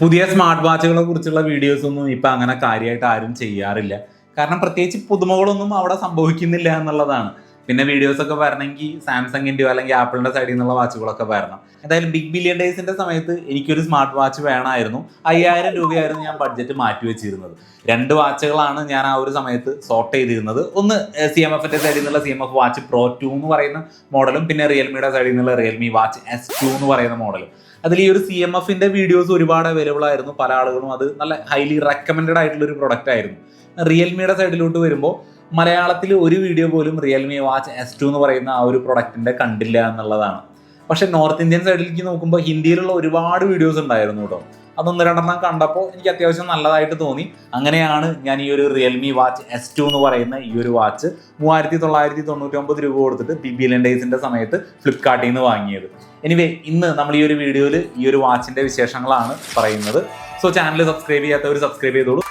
പുതിയ സ്മാർട്ട് വാച്ചുകളെ കുറിച്ചുള്ള വീഡിയോസ് ഒന്നും ഇപ്പൊ അങ്ങനെ കാര്യമായിട്ട് ആരും ചെയ്യാറില്ല. കാരണം പ്രത്യേകിച്ച് പുതുമകളൊന്നും അവിടെ സംഭവിക്കുന്നില്ല എന്നുള്ളതാണ്. പിന്നെ വീഡിയോസ് ഒക്കെ വരണമെങ്കിൽ സാംസങ്ങിന്റെയോ അല്ലെങ്കിൽ ആപ്പിളിന്റെ സൈഡിൽ നിന്നുള്ള വാച്ചുകളൊക്കെ വരണം. എന്തായാലും ബിഗ് ബില്യൺ ഡേയ്സിന്റെ സമയത്ത് എനിക്കൊരു സ്മാർട്ട് വാച്ച് വേണമായിരുന്നു. അയ്യായിരം രൂപയായിരുന്നു ഞാൻ ബഡ്ജറ്റ് മാറ്റി വെച്ചിരുന്നത്. രണ്ട് വാച്ചുകളാണ് ഞാൻ ആ ഒരു സമയത്ത് സോർട്ട് ചെയ്തിരുന്നത്. ഒന്ന് സി എം എഫിന്റെ സൈഡിൽ നിന്നുള്ള C M F watch pro two എന്ന് പറയുന്ന മോഡലും പിന്നെ റിയൽമിയുടെ സൈഡിൽ നിന്നുള്ള റിയൽമി വാച്ച് എസ് ടു എന്ന് പറയുന്ന മോഡലും അതിൽ ഈ ഒരു സി എം എഫിന്റെ വീഡിയോസ് ഒരുപാട് അവൈലബിൾ ആയിരുന്നു. പല ആളുകളും അത് നല്ല ഹൈലി റെക്കമെൻഡഡ് ആയിട്ടുള്ള ഒരു പ്രൊഡക്റ്റ് ആയിരുന്നു. റിയൽമിയുടെ സൈഡിലോട്ട് വരുമ്പോൾ മലയാളത്തിൽ ഒരു വീഡിയോ പോലും റിയൽമി വാച്ച് എസ് ടു എന്ന് പറയുന്ന ആ ഒരു പ്രൊഡക്റ്റിന്റെ കണ്ടില്ല എന്നുള്ളതാണ്. പക്ഷെ നോർത്ത് ഇന്ത്യൻ സൈഡിലേക്ക് നോക്കുമ്പോൾ ഹിന്ദിയിലുള്ള ഒരുപാട് വീഡിയോസ് ഉണ്ടായിരുന്നു കേട്ടോ. അതൊന്ന് രണ്ടെണ്ണം കണ്ടപ്പോൾ എനിക്ക് അത്യാവശ്യം നല്ലതായിട്ട് തോന്നി. അങ്ങനെയാണ് ഞാൻ ഈ ഒരു റിയൽമി വാച്ച് എസ് ടു എന്ന് പറയുന്ന ഈ ഒരു വാച്ച് മൂവായിരത്തി തൊള്ളായിരത്തി തൊണ്ണൂറ്റി ഒമ്പത് രൂപ കൊടുത്തിട്ട് ബി ബി എൽ സമയത്ത് ഫ്ലിപ്കാർട്ടിൽ നിന്ന് വാങ്ങിയത്. എനിവേ ഇന്ന് നമ്മൾ ഈ ഒരു വീഡിയോയിൽ ഈ ഒരു വാച്ചിന്റെ വിശേഷങ്ങളാണ് പറയുന്നത്. സോ ചാനൽ സബ്സ്ക്രൈബ് ചെയ്യാത്തവർ സബ്സ്ക്രൈബ് ചെയ്തോളൂ.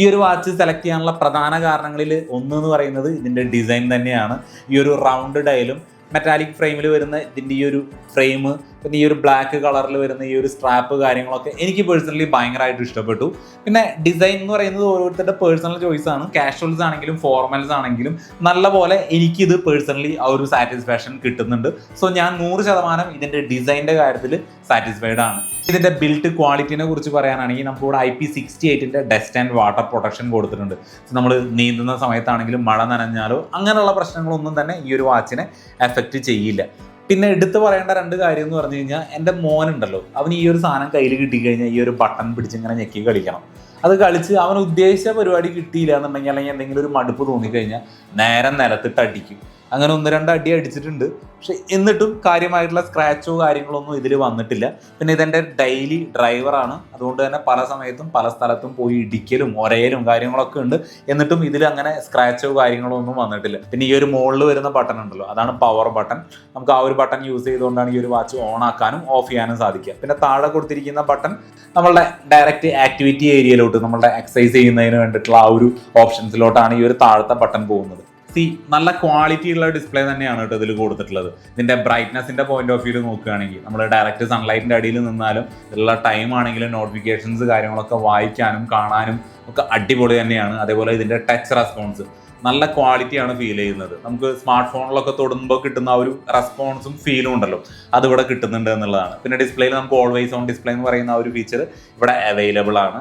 ഈ ഒരു വാച്ച് സെലക്ട് ചെയ്യാനുള്ള പ്രധാന കാരണങ്ങളിൽ ഒന്ന് എന്ന് പറയുന്നത് ഇതിന്റെ ഡിസൈൻ തന്നെയാണ്. ഈ ഒരു റൗണ്ട് ഡയലും മെറ്റാലിക് ഫ്രെയിമിൽ വരുന്ന ഇതിന്റെ ഈ ഒരു ഫ്രെയിം പിന്നെ ഈ ഒരു ബ്ലാക്ക് കളറിൽ വരുന്ന ഈ ഒരു സ്ട്രാപ്പ് കാര്യങ്ങളൊക്കെ എനിക്ക് പേഴ്സണലി ഭയങ്കരമായിട്ട് ഇഷ്ടപ്പെട്ടു. പിന്നെ ഡിസൈൻ എന്ന് പറയുന്നത് ഓരോരുത്തരുടെ പേഴ്സണൽ ചോയ്സ് ആണ്. കാഷ്വൽസ് ആണെങ്കിലും ഫോർമൽസ് ആണെങ്കിലും നല്ല പോലെ എനിക്കിത് പേഴ്സണലി ആ ഒരു സാറ്റിസ്ഫാക്ഷൻ കിട്ടുന്നുണ്ട്. സോ ഞാൻ നൂറ് ശതമാനം ഇതിന്റെ ഡിസൈന്റെ കാര്യത്തിൽ സാറ്റിസ്ഫൈഡ് ആണ്. ഇതിന്റെ ബിൽഡ് ക്വാളിറ്റിനെ കുറിച്ച് പറയാനാണെങ്കിൽ നമുക്കിവിടെ ഐ പി സിക്സ്റ്റി എയ്റ്റിന്റെ ഡസ്റ്റ് ആൻഡ് വാട്ടർ പ്രൊട്ടക്ഷൻ കൊടുത്തിട്ടുണ്ട് നമ്മൾ നീന്തുന്ന സമയത്താണെങ്കിലും മഴ നനഞ്ഞാലോ അങ്ങനെയുള്ള പ്രശ്നങ്ങളൊന്നും തന്നെ ഈ ഒരു വാച്ചിനെ എഫക്റ്റ് ചെയ്യില്ല. പിന്നെ എടുത്തു പറയേണ്ട രണ്ട് കാര്യം എന്ന് പറഞ്ഞു കഴിഞ്ഞാൽ എന്റെ മോനുണ്ടല്ലോ. അവന് ഈ ഒരു സാധനം കയ്യിൽ കിട്ടിക്കഴിഞ്ഞാൽ ഈ ഒരു ബട്ടൺ പിടിച്ച് ഇങ്ങനെ ഞെക്കി കളിക്കണം. അത് കളിച്ച് അവൻ ഉദ്ദേശിച്ച പരിപാടി കിട്ടിയില്ല എന്നുണ്ടെങ്കിൽ അല്ലെങ്കിൽ എന്തെങ്കിലും ഒരു മടുപ്പ് തോന്നിക്കഴിഞ്ഞാൽ നേരം നിലത്തിട്ട് അടിക്കും അങ്ങനെ ഒന്ന് രണ്ട് അടി അടിച്ചിട്ടുണ്ട്. പക്ഷെ എന്നിട്ടും കാര്യമായിട്ടുള്ള സ്ക്രാച്ചോ കാര്യങ്ങളൊന്നും ഇതിൽ വന്നിട്ടില്ല. പിന്നെ ഇതെന്റെ ഡെയിലി ഡ്രൈവറാണ് അതുകൊണ്ട് തന്നെ പല സമയത്തും പല സ്ഥലത്തും പോയി ഇടിക്കലും ഒരയലും കാര്യങ്ങളൊക്കെ ഉണ്ട്. എന്നിട്ടും ഇതിൽ അങ്ങനെ സ്ക്രാച്ചോ കാര്യങ്ങളോ ഒന്നും വന്നിട്ടില്ല. പിന്നെ ഈ ഒരു മുകളിൽ വരുന്ന ബട്ടൺ ഉണ്ടല്ലോ അതാണ് പവർ ബട്ടൺ നമുക്ക് ആ ഒരു ബട്ടൺ യൂസ് ചെയ്തുകൊണ്ടാണ് ഈ ഒരു വാച്ച് ഓൺ ആക്കാനും ഓഫ് ചെയ്യാനും സാധിക്കുക. പിന്നെ താഴെ കൊടുത്തിരിക്കുന്ന ബട്ടൺ നമ്മളുടെ ഡയറക്റ്റ് ആക്ടിവിറ്റി ഏരിയയിലോട്ട് നമ്മളുടെ എക്സസൈസ് ചെയ്യുന്നതിന് വേണ്ടിയിട്ടുള്ള ആ ഒരു ഓപ്ഷൻസിലോട്ടാണ് ഈ ഒരു താഴത്തെ ബട്ടൺ പോകുന്നത്. സി നല്ല ക്വാളിറ്റി ഉള്ള ഡിസ്പ്ലേ തന്നെയാണ് കേട്ടോ ഇതിൽ കൊടുത്തിട്ടുള്ളത്. ഇതിന്റെ ബ്രൈറ്റ്നസിന്റെ പോയിന്റ് ഓഫ് വ്യൂ നോക്കുകയാണെങ്കിൽ നമ്മൾ ഡയറക്റ്റ് സൺലൈറ്റിന്റെ അടിയിൽ നിന്നാലും ഉള്ള ടൈം ആണെങ്കിലും നോട്ടിഫിക്കേഷൻസ് കാര്യങ്ങളൊക്കെ വായിക്കാനും കാണാനും ഒക്കെ അടിപൊളി തന്നെയാണ്. അതേപോലെ ഇതിന്റെ ടച്ച് റെസ്പോൺസ് നല്ല ക്വാളിറ്റിയാണ് ഫീൽ ചെയ്യുന്നത്. നമുക്ക് സ്മാർട്ട് ഫോണിലൊക്കെ തൊടുമ്പോൾ കിട്ടുന്ന ഒരു റെസ്പോൺസും ഫീലും ഉണ്ടല്ലോ. അതിവിടെ കിട്ടുന്നുണ്ട് എന്നുള്ളതാണ്. പിന്നെ ഡിസ്പ്ലേയിൽ നമുക്ക് ഓൾവേസ് ഓൺ ഡിസ്പ്ലേ എന്ന് പറയുന്ന ഒരു ഫീച്ചർ ഇവിടെ അവൈലബിൾ ആണ്.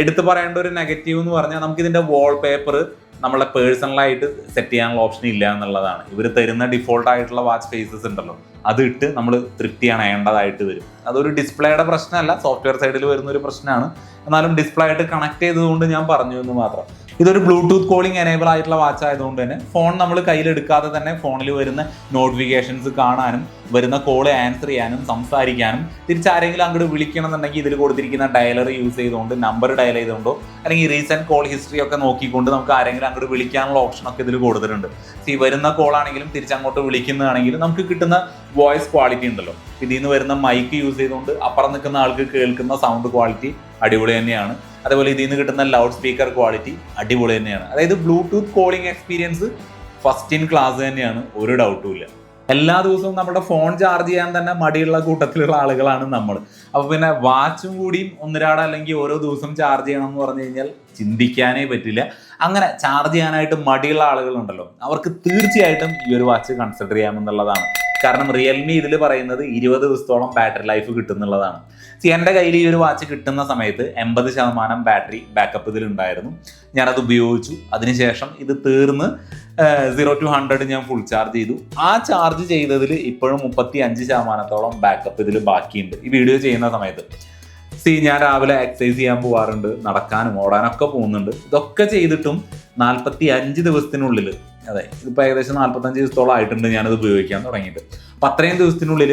എടുത്തു പറയേണ്ട ഒരു നെഗറ്റീവ് എന്ന് പറഞ്ഞാൽ നമുക്ക് ഇതിന്റെ വാൾ പേപ്പർ നമ്മളെ പേഴ്സണലായിട്ട് സെറ്റ് ചെയ്യാനുള്ള ഓപ്ഷൻ ഇല്ല എന്നുള്ളതാണ്. ഇവർ തരുന്ന ഡിഫോൾട്ട് ആയിട്ടുള്ള വാച്ച് ഫേസസ് ഉണ്ടല്ലോ. അത് ഇട്ട് നമ്മൾ തൃപ്തി അണയേണ്ടതായിട്ട് വരും. അതൊരു ഡിസ്പ്ലേയുടെ പ്രശ്നമല്ല സോഫ്റ്റ്വെയർ സൈഡിൽ വരുന്ന ഒരു പ്രശ്നമാണ്. എന്നാലും ഡിസ്പ്ലേ ആയിട്ട് കണക്ട് ചെയ്തതുകൊണ്ട് ഞാൻ പറഞ്ഞു എന്ന് മാത്രം. ഇതൊരു ബ്ലൂടൂത്ത് കോളിംഗ് എനേബിൾ ആയിട്ടുള്ള വാച്ച് ആയതുകൊണ്ട് തന്നെ ഫോൺ നമ്മൾ കയ്യിലെടുക്കാതെ തന്നെ ഫോണിൽ വരുന്ന നോട്ടിഫിക്കേഷൻസ് കാണാനും വരുന്ന കോൾ ആൻസർ ചെയ്യാനും സംസാരിക്കാനും തിരിച്ചാരെങ്കിലും അങ്ങോട്ട് വിളിക്കണമെന്നുണ്ടെങ്കിൽ ഇതിൽ കൊടുത്തിരിക്കുന്ന ഡയലർ യൂസ് ചെയ്തുകൊണ്ട് നമ്പർ ഡയൽ ചെയ്തുകൊണ്ടോ അല്ലെങ്കിൽ റീസെന്റ് കോൾ ഹിസ്റ്ററി ഒക്കെ നോക്കിക്കൊണ്ട് നമുക്ക് ആരെങ്കിലും അങ്ങോട്ട് വിളിക്കാനുള്ള ഓപ്ഷൻ ഒക്കെ ഇതിൽ കൊടുത്തിട്ടുണ്ട്. ഈ വരുന്ന കോൾ ആണെങ്കിലും തിരിച്ചങ്ങോട്ട് വിളിക്കുന്നതാണെങ്കിലും നമുക്ക് കിട്ടുന്ന വോയിസ് ക്വാളിറ്റി ഉണ്ടല്ലോ. ഇതിൽ നിന്ന് വരുന്ന മൈക്ക് യൂസ് ചെയ്തുകൊണ്ട് അപ്പുറം നിൽക്കുന്ന ആൾക്ക് കേൾക്കുന്ന സൗണ്ട് ക്വാളിറ്റി അടിപൊളി തന്നെയാണ്. അതേപോലെ ഇതിൽ നിന്ന് കിട്ടുന്ന ലൗഡ് സ്പീക്കർ ക്വാളിറ്റി അടിപൊളി തന്നെയാണ്. അതായത് Bluetooth calling experience first in class തന്നെയാണ് ഒരു ഡൗട്ടും ഇല്ല. എല്ലാ ദിവസവും നമ്മുടെ ഫോൺ ചാർജ് ചെയ്യാൻ തന്നെ മടിയുള്ള കൂട്ടത്തിലുള്ള ആളുകളാണ് നമ്മൾ. അപ്പോൾ പിന്നെ വാച്ചും കൂടിയും ഒന്നിരാട അല്ലെങ്കിൽ ഓരോ ദിവസം ചാർജ് ചെയ്യണം എന്ന് പറഞ്ഞു കഴിഞ്ഞാൽ ചിന്തിക്കാനേ പറ്റില്ല. അങ്ങനെ ചാർജ് ചെയ്യാനായിട്ട് മടിയുള്ള ആളുകളുണ്ടല്ലോ അവർക്ക് തീർച്ചയായിട്ടും ഈ ഒരു വാച്ച് കൺസിഡർ ചെയ്യാമെന്നുള്ളതാണ്. കാരണം റിയൽമി ഇതിൽ പറയുന്നത് ഇരുപത് ദിവസത്തോളം ബാറ്ററി ലൈഫ് കിട്ടുന്നുള്ളതാണ് സി എന്റെ കയ്യിൽ ഈ ഒരു വാച്ച് കിട്ടുന്ന സമയത്ത് എൺപത് ശതമാനം ബാറ്ററി ബാക്കപ്പ് ഇതിലുണ്ടായിരുന്നു. ഞാനത് ഉപയോഗിച്ചു. അതിനുശേഷം ഇത് തീർന്ന് സീറോ ടു ഹൺഡ്രഡ് ഞാൻ ഫുൾ ചാർജ് ചെയ്തു. ആ ചാർജ് ചെയ്തതിൽ ഇപ്പോഴും മുപ്പത്തി അഞ്ച് ശതമാനത്തോളം ബാക്കപ്പ് ഇതിൽ ബാക്കിയുണ്ട്. ഈ വീഡിയോ ചെയ്യുന്ന സമയത്ത്. സി ഞാൻ രാവിലെ എക്സസൈസ് ചെയ്യാൻ പോകാറുണ്ട് നടക്കാനും ഓടാനൊക്കെ പോകുന്നുണ്ട്. ഇതൊക്കെ ചെയ്തിട്ടും നാൽപ്പത്തി അഞ്ച് ദിവസത്തിനുള്ളിൽ അതെ ഇതിപ്പോൾ ഏകദേശം നാൽപ്പത്തഞ്ച് ദിവസത്തോളം ആയിട്ടുണ്ട് ഞാനത് ഉപയോഗിക്കാൻ തുടങ്ങിയിട്ട്. അപ്പം അത്രയും ദിവസത്തിനുള്ളിൽ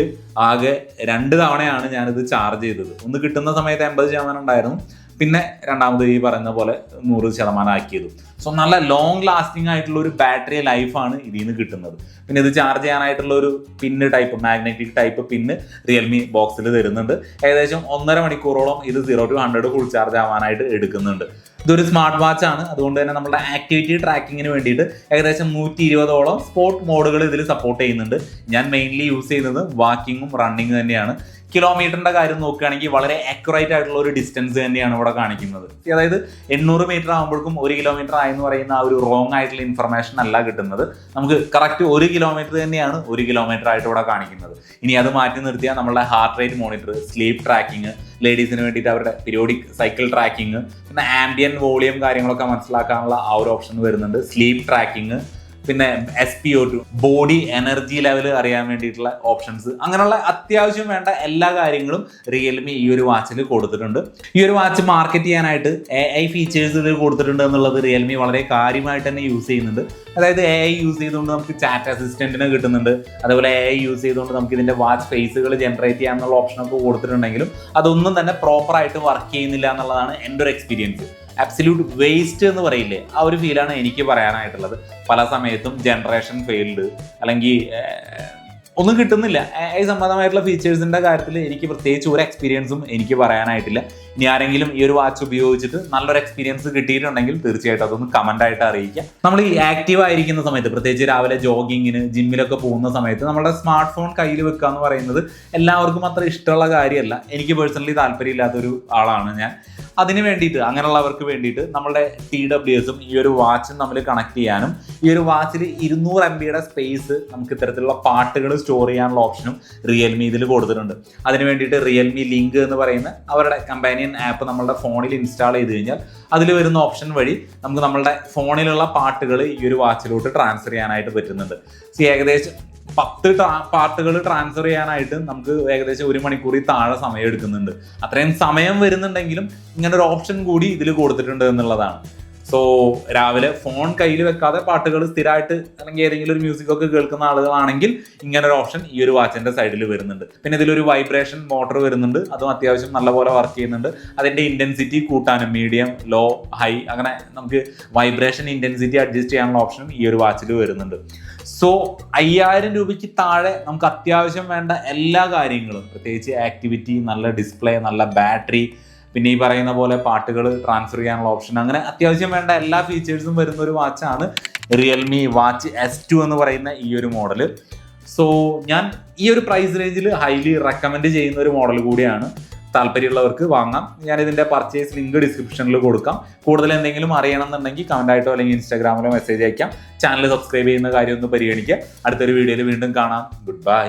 ആകെ രണ്ട് തവണയാണ് ഞാനിത് ചാർജ് ചെയ്തത്. ഒന്ന് കിട്ടുന്ന സമയത്ത് എൺപത് ശതമാനം ഉണ്ടായിരുന്നു. പിന്നെ രണ്ടാമത് ഈ പറയുന്ന പോലെ നൂറ് ശതമാനം ആക്കിയത്. സോ നല്ല ലോങ് ലാസ്റ്റിംഗ് ആയിട്ടുള്ള ഒരു ബാറ്ററി ലൈഫാണ് ഇതിൽ നിന്ന് കിട്ടുന്നത്. പിന്നെ ഇത് ചാർജ് ചെയ്യാനായിട്ടുള്ള ഒരു pin type magnetic type pin Realme ബോക്സിൽ തരുന്നുണ്ട്. ഏകദേശം ഒന്നര മണിക്കൂറോളം ഇത് zero to hundred full charge ആവാനായിട്ട് എടുക്കുന്നുണ്ട്. ഇതൊരു സ്മാർട്ട് വാച്ച് ആണ്. അതുകൊണ്ട് തന്നെ നമ്മുടെ ആക്ടിവിറ്റി ട്രാക്കിങ്ങിന് വേണ്ടിയിട്ട് ഏകദേശം നൂറ്റി ഇരുപതോളം സ്പോർട്ട് മോഡുകൾ ഇതിൽ സപ്പോർട്ട് ചെയ്യുന്നുണ്ട്. ഞാൻ മെയിൻലി യൂസ് ചെയ്യുന്നത് വാക്കിങ്ങും റണ്ണിങ്ങും തന്നെയാണ്. കിലോമീറ്ററിന്റെ കാര്യം നോക്കുകയാണെങ്കിൽ വളരെ അക്യുറേറ്റ് ആയിട്ടുള്ള ഒരു ഡിസ്റ്റൻസ് തന്നെയാണ് ഇവിടെ കാണിക്കുന്നത്. അതായത് എണ്ണൂറ് മീറ്റർ ആകുമ്പോഴേക്കും ഒരു കിലോമീറ്റർ ആയെന്ന് പറയുന്ന ആ ഒരു റോങ് ആയിട്ടുള്ള ഇൻഫർമേഷൻ അല്ല കിട്ടുന്നത്. നമുക്ക് കറക്റ്റ് ഒരു കിലോമീറ്റർ തന്നെയാണ് ഒരു കിലോമീറ്റർ ആയിട്ട് ഇവിടെ കാണിക്കുന്നത്. ഇനി അത് മാറ്റി നിർത്തിയാൽ നമ്മളുടെ heart rate monitor sleep tracking ലേഡീസിന് വേണ്ടിയിട്ട് അവരുടെ പീരിയോഡിക് സൈക്കിൾ ട്രാക്കിംഗ് പിന്നെ ആംബിയൻ വോളിയം കാര്യങ്ങളൊക്കെ മനസ്സിലാക്കാനുള്ള ആ ഒരു ഓപ്ഷൻ വരുന്നുണ്ട്. സ്ലീപ്പ് ട്രാക്കിംഗ് പിന്നെ S P O two body energy level അറിയാൻ വേണ്ടിയിട്ടുള്ള ഓപ്ഷൻസ് അങ്ങനെയുള്ള അത്യാവശ്യം വേണ്ട എല്ലാ കാര്യങ്ങളും റിയൽമി ഈ ഒരു വാച്ചിൽ കൊടുത്തിട്ടുണ്ട്. ഈ ഒരു വാച്ച് മാർക്കറ്റ് ചെയ്യാനായിട്ട് എ ഐ ഫീച്ചേഴ്സ് ഇതിൽ കൊടുത്തിട്ടുണ്ട് എന്നുള്ളത് റിയൽമി വളരെ കാര്യമായിട്ട് തന്നെ യൂസ് ചെയ്യുന്നുണ്ട്. അതായത് എ ഐ യൂസ് ചെയ്തുകൊണ്ട് നമുക്ക് ചാറ്റ് അസിസ്റ്റന്റിനെ കിട്ടുന്നുണ്ട്. അതുപോലെ എ ഐ യൂസ് ചെയ്തുകൊണ്ട് നമുക്ക് ഇതിന്റെ വാച്ച് ഫേസുകൾ ജനറേറ്റ് ചെയ്യാന്നുള്ള ഓപ്ഷനൊക്കെ കൊടുത്തിട്ടുണ്ടെങ്കിലും അതൊന്നും തന്നെ പ്രോപ്പറായിട്ട് വർക്ക് ചെയ്യുന്നില്ല എന്നുള്ളതാണ് എന്റെ ഒരു എക്സ്പീരിയൻസ് അബ്സല്യൂട്ട് വേസ്റ്റ് എന്ന് പറയില്ലേ? ആ ഒരു ഫീലാണ് എനിക്ക് പറയാനായിട്ടുള്ളത്. പല സമയത്തും ജനറേഷൻ ഫെയിൽഡ് അല്ലെങ്കിൽ ഒന്നും കിട്ടുന്നില്ല. ഈ സംബന്ധമായിട്ടുള്ള ഫീച്ചേഴ്സിന്റെ കാര്യത്തിൽ എനിക്ക് പ്രത്യേകിച്ച് ഒരു എക്സ്പീരിയൻസും എനിക്ക് പറയാനായിട്ടില്ല. ഇനി ആരെങ്കിലും ഈ ഒരു വാച്ച് ഉപയോഗിച്ചിട്ട് നല്ലൊരു എക്സ്പീരിയൻസ് കിട്ടിയിട്ടുണ്ടെങ്കിൽ തീർച്ചയായിട്ടും അതൊന്ന് കമന്റ് ആയിട്ട് അറിയിക്കുക. നമ്മൾ ഈ ആക്റ്റീവ് ആയിരിക്കുന്ന സമയത്ത് പ്രത്യേകിച്ച് രാവിലെ ജോഗിങ്ങിന് ജിമ്മിലൊക്കെ പോകുന്ന സമയത്ത് നമ്മുടെ സ്മാർട്ട് ഫോൺ കയ്യിൽ വെക്കുക എന്ന് പറയുന്നത് എല്ലാവർക്കും അത്ര ഇഷ്ടമുള്ള കാര്യമല്ല. എനിക്ക് പേഴ്സണലി താല്പര്യമില്ലാത്തൊരു ആളാണ് ഞാൻ. അതിന് വേണ്ടിയിട്ട് അങ്ങനെയുള്ളവർക്ക് വേണ്ടിയിട്ട് നമ്മുടെ ടി ഡബ്ല്യു എസും ഈ ഒരു വാച്ചും തമ്മിൽ കണക്ട് ചെയ്യാനും ഈ ഒരു വാച്ചിൽ ഇരുന്നൂറ് എം ബിയുടെ സ്പേസ് നമുക്ക് ഇത്തരത്തിലുള്ള പാട്ടുകൾ സ്റ്റോർ ചെയ്യാനുള്ള ഓപ്ഷനും റിയൽമി ഇതിൽ കൊടുത്തിട്ടുണ്ട്. അതിന് വേണ്ടിയിട്ട് റിയൽമി ലിങ്ക് എന്ന് പറയുന്ന അവരുടെ ആപ്പ് നമ്മളുടെ ഫോണിൽ ഇൻസ്റ്റാൾ ചെയ്ത് കഴിഞ്ഞാൽ അതിൽ വരുന്ന ഓപ്ഷൻ വഴി നമുക്ക് നമ്മളുടെ ഫോണിലുള്ള പാട്ടുകൾ ഈ ഒരു വാച്ചിലോട്ട് ട്രാൻസ്ഫർ ചെയ്യാനായിട്ട് പറ്റുന്നുണ്ട്. സി ഏകദേശം പത്ത് പാട്ടുകൾ ട്രാൻസ്ഫർ ചെയ്യാനായിട്ട് നമുക്ക് ഏകദേശം ഒരു മണിക്കൂറിൽ താഴെ സമയം എടുക്കുന്നുണ്ട്. അത്രയും സമയം വരുന്നുണ്ടെങ്കിലും ഇങ്ങനെ ഒരു ഓപ്ഷൻ കൂടി ഇതിൽ കൊടുത്തിട്ടുണ്ട് എന്നുള്ളതാണ്. സോ രാവിലെ ഫോൺ കയ്യിൽ വെക്കാതെ പാട്ടുകൾ സ്ഥിരമായിട്ട് അല്ലെങ്കിൽ ഏതെങ്കിലും ഒരു മ്യൂസിക് ഒക്കെ കേൾക്കുന്ന ആളുകളാണെങ്കിൽ ഇങ്ങനെ ഒരു ഓപ്ഷൻ ഈ ഒരു വാച്ചിന്റെ സൈഡിൽ വരുന്നുണ്ട്. പിന്നെ ഇതിലൊരു വൈബ്രേഷൻ മോട്ടർ വരുന്നുണ്ട്. അതും അത്യാവശ്യം നല്ലപോലെ വർക്ക് ചെയ്യുന്നുണ്ട്. അതിന്റെ ഇന്റൻസിറ്റി കൂട്ടാനും മീഡിയം ലോ ഹൈ അങ്ങനെ നമുക്ക് വൈബ്രേഷൻ ഇന്റൻസിറ്റി അഡ്ജസ്റ്റ് ചെയ്യാനുള്ള ഓപ്ഷനും ഈ ഒരു വാച്ചിൽ വരുന്നുണ്ട്. സോ അയ്യായിരം രൂപയ്ക്ക് താഴെ നമുക്ക് അത്യാവശ്യം വേണ്ട എല്ലാ കാര്യങ്ങളും പ്രത്യേകിച്ച് ആക്ടിവിറ്റി നല്ല ഡിസ്പ്ലേ നല്ല ബാറ്ററി പിന്നെ ഈ പറയുന്ന പോലെ പാട്ടുകൾ ട്രാൻസ്ഫർ ചെയ്യാനുള്ള ഓപ്ഷൻ അങ്ങനെ അത്യാവശ്യം വേണ്ട എല്ലാ ഫീച്ചേഴ്സും വരുന്ന ഒരു വാച്ചാണ് റിയൽമി വാച്ച് എസ് ടു എന്ന് പറയുന്ന ഈ ഒരു മോഡൽ സോ ഞാൻ ഈ ഒരു പ്രൈസ് റേഞ്ചിൽ ഹൈലി റെക്കമെൻഡ് ചെയ്യുന്ന ഒരു മോഡൽ കൂടിയാണ്. താല്പര്യമുള്ളവർക്ക് വാങ്ങാം. ഞാൻ ഇതിന്റെ പർച്ചേസ് ലിങ്ക് ഡിസ്ക്രിപ്ഷനിൽ കൊടുക്കാം. കൂടുതൽ എന്തെങ്കിലും അറിയണം എന്നുണ്ടെങ്കിൽ കമന്റ് ആയിട്ടോ അല്ലെങ്കിൽ ഇൻസ്റ്റാഗ്രാമിലോ മെസ്സേജ് അയക്കാം. ചാനൽ സബ്സ്ക്രൈബ് ചെയ്യുന്ന കാര്യം ഒന്ന് പരിഗണിക്കുക. അടുത്തൊരു വീഡിയോയിൽ വീണ്ടും കാണാം. Good bye